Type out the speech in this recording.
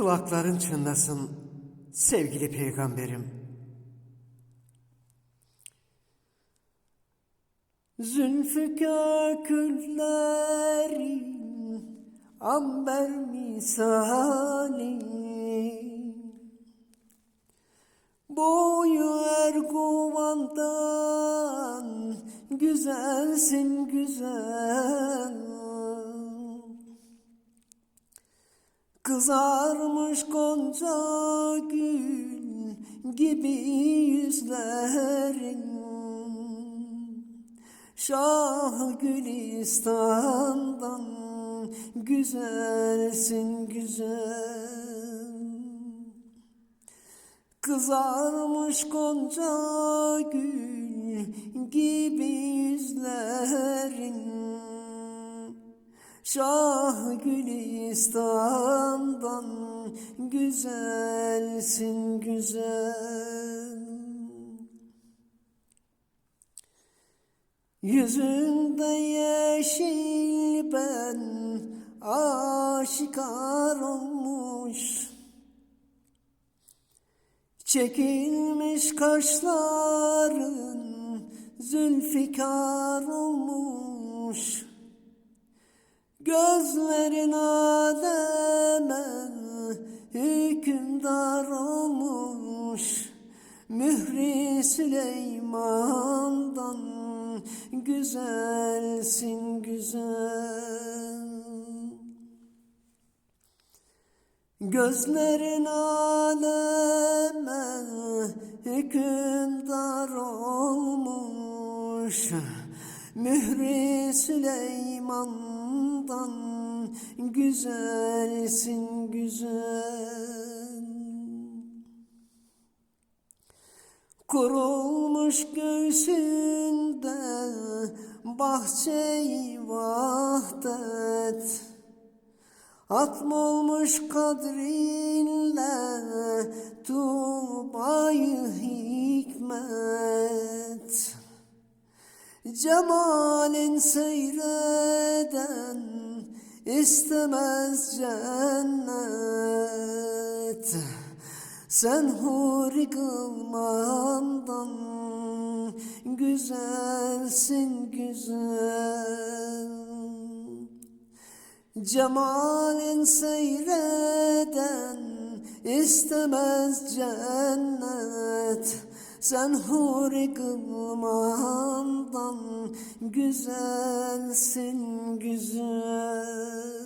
Kulakların çınlasın sevgili peygamberim. Zülfü köküllerin amber misali Boyu erguvandan güzelsin güzel Kızarmış gonca gül gibi yüzlerin. Şah Gülistan'dan güzelsin güzel. Kızarmış gonca gül gibi yüzlerin. Şah Gülistan'dan güzelsin güzel. Yüzünde yeşil ben aşikar olmuş. Çekilmiş kaşların zülfikar olmuş. Gözlerin aleme Mühri Süleyman'dan güzelsin güzel. Gözlerin aleme hükümdar olmuş. Mühri Süleyman'dan güzelsin güzel Kurulmuş göğsünde bahçeyi vahdet. Hatm olmuş kadrinle tuğbayı hikmet. Cemalin seyreden istemez cennet Sen huri kılmandan güzelsin güzel. Cemalin seyreden istemez cennet. Sen huri kılmandan güzelsin güzel